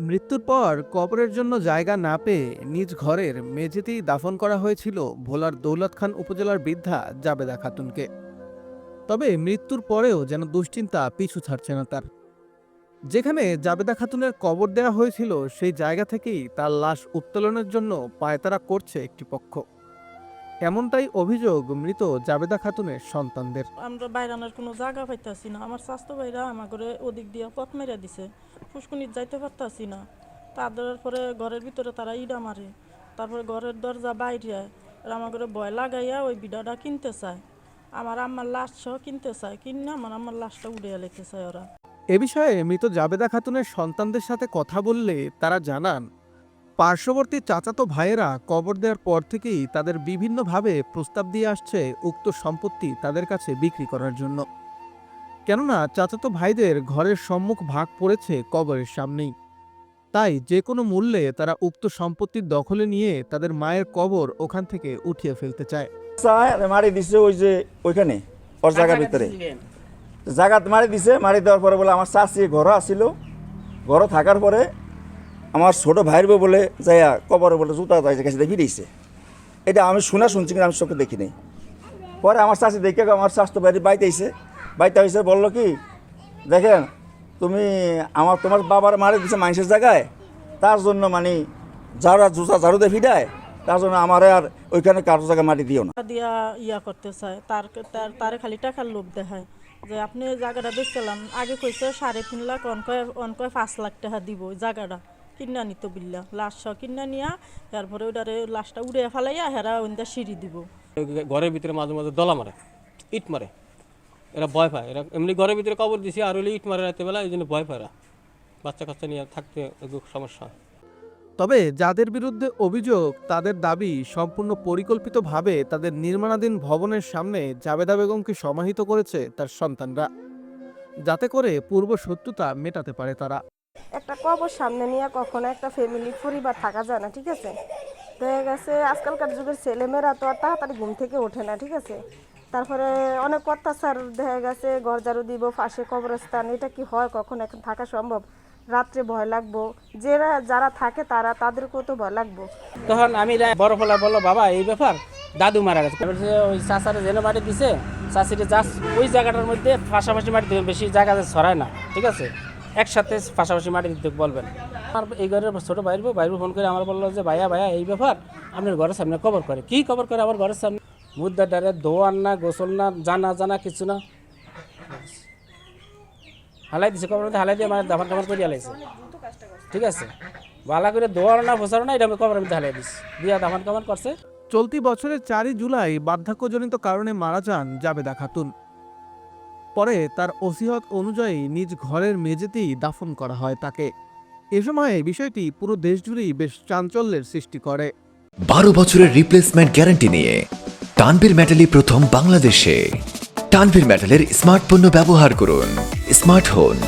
মৃত্যুর পর কবরের জন্য জায়গা না পেয়ে নিজ ঘরের মেঝেতেই দাফন করা হয়েছিল ভোলার দৌলত খান উপজেলার বৃদ্ধা জাবেদা খাতুনকে। তবে মৃত্যুর পরেও যেন দুশ্চিন্তা পিছু ছাড়ছে না তার। যেখানে জাবেদা খাতুনের কবর দেওয়া হয়েছিল, সেই জায়গা থেকেই তার লাশ উত্তোলনের জন্য পায়তারা করছে একটি পক্ষ। এমনটাই অভিযোগ মৃত জাবেদা খাতুনের সন্তানদের। আমরা বাইরানোর কোনো জায়গা পাইতাছি না। আমার স্বাস্থ্য ভাইরা আমার ঘরে ওদিক দিয়ে পথ মেরা দিছে। ফুসকুনির যাইতে পারতাছি না। তাদের পরে ঘরের ভিতরে তারা ইডা মারে। তারপরে ঘরের দরজা বাইরে আর আমার ঘরে ভয় লাগাইয়া ওই বিডাটা কিনতে চায়। আমার আম্মার লাশ সহ কিনতে চায়। কিনে আমার আমার লাশটা উড়িয়ে লেখতে চায় ওরা। এ বিষয়ে মৃত জাবেদা খাতুনের সন্তানদের সাথে কথা বললে তারা জানান পার্শ্ববর্তী চাচাতো ভাইয়েরা কবর দেওয়ার পর থেকেই তাদের বিভিন্নভাবে প্রস্তাব দিয়ে আসছে উক্ত সম্পত্তি তাদের কাছে বিক্রি করার জন্য। কেননা চাচাতো ভাইদের ঘরের সম্মুখ ভাগ পড়েছে কবরের সামনেই। তাই যে কোনো মূল্যে তারা উক্ত সম্পত্তির দখলে নিয়ে তাদের মায়ের কবর ওখান থেকে উঠিয়ে ফেলতে চায়। চায় মারি দিছে ওই যে ওইখানে ওর জায়গার ভিতরে। জায়গা মারি দিছে মারি দেওয়ার পরে বলে আমার চাষি ঘরও আসিল ঘরও থাকার পরে আমার ছোট ভাইয়ের বলে যাইয়া কবরে বলে জুতা যাইছে কাছে দেখি দিয়েছে এটা আমি শোনা শুনছি, কিন্তু আমি চোখে দেখি নাই। পরে আমার চাষি দেখে আমার স্বাস্থ্য বাড়ি বাইতে আইসে বাইতে আইসে বলল কি, দেখেন, তুমি আমার, তোমার বাবার মারি দিছে মানুষের জায়গায়। তার জন্য মানে যারা জুতা ঝাড়ু দিয়ে ফিডায় তার জন্য আমার আর ওইখানে কারও জায়গায় মাটি দিও না। দিয়া ইয়া করতে চায়, তার তার খালি টাকার লোভ দেখায়। যে আপনি জায়গাটা বেচছিলাম, আগে কইছে সাড়ে তিন লাখ, অনকয় অনকয় পাঁচ লাখ টাকা দিব জায়গাটা। কিনা নিত বিল্লা। লাশ সহ কিনা নিয়া তারপরে ওইটারে লাশটা উড়ে ফেলাইয়া হেরা ওইটা সিঁড়ি দিব। ঘরের ভিতরে মাঝে মাঝে দলা মারে ইট মারে। এরা ভয় পায়। এরা এমনি ঘরের ভিতরে কবর দিছি আর হলে ইট মারে রাতে বেলা এই জন্য ভয় পায় এরা। বাচ্চা কাচ্চা নিয়ে থাকতে একটু সমস্যা হয়। তবে যাদের বিরুদ্ধে অভিযোগ তাদের দাবি সম্পূর্ণ পরিকল্পিতভাবে তাদের নির্মাণাধীন ভবনের সামনে জাবেদা বেগমকে সমাহিত করেছে তার সন্তানরা। যাতে করে পূর্ব শত্রুতা মেটাতে পারে তারা। একটা কবর সামনে নিয়ে কখনো একটা ফ্যামিলি পরিবার থাকা যায় না, ঠিক আছে? দেখা গেছে আজকালকার যুগের ছেলেমেয়েরা তো আর তাড়াতাড়ি ঘুম থেকে ওঠে না, ঠিক আছে? তারপরে অনেক অত্যাচার দেখা গেছে, ঘর গরজারু দিব পাশে কবরস্থান, এটা কি হয় কখন এখন থাকা সম্ভব? রাত্রে ভয় লাগবো, যারা যারা থাকে তারা, তাদেরকেও তো ভয় লাগবো। তখন আমি বড় ফলা বলল, বাবা, এই ব্যাপার, দাদু মারা গেছে। ওই চাষারে জেনে মাটি দিছে চাষিরে জাস্ট ওই জায়গাটার মধ্যে পাশাপাশি মাটি বেশি জায়গা ছড়ায় না, ঠিক আছে? একসাথে পাশাপাশি মাটি দিতে বলবেন। আমার এই ঘরের ছোটো ভাইয়ের বউ, ভাইয়ের ফোন করে আমার বলল যে, ভাইয়া ভাইয়া, এই ব্যাপার আপনার ঘরের সামনে কবর করে। কি কবর করে আমার ঘরের সামনে? মুদ্রা ডারে দোয়ান না, গোসল না, জানা জানা, কিছু না। হালাই দিছে, কবর হালাই দিয়ে আমার দাফান টাফান করে হালাইছে ঠিক আছে? ভালো করে দোয়ার না ফোসারও না, এটা আমি কবরের মধ্যে হালাই দিছি। দিয়া দাফান কামান করছে। চলতি বছরের চারই জুলাই বার্ধক্যজনিত কারণে মারা যান জাবেদা খাতুন। পরে তার ওসিহত অনুযায়ী নিজ ঘরের মেঝেতেই দাফন করা হয় তাকে। এ সময়ে বিষয়টি পুরো দেশ জুড়েই বেশ চাঞ্চল্যের সৃষ্টি করে। বারো বছরের রিপ্লেসমেন্ট গ্যারান্টি নিয়ে তানভীর মেটালি প্রথম বাংলাদেশে। তানভীর মেটালের স্মার্ট পণ্য ব্যবহার করুন। স্মার্ট হন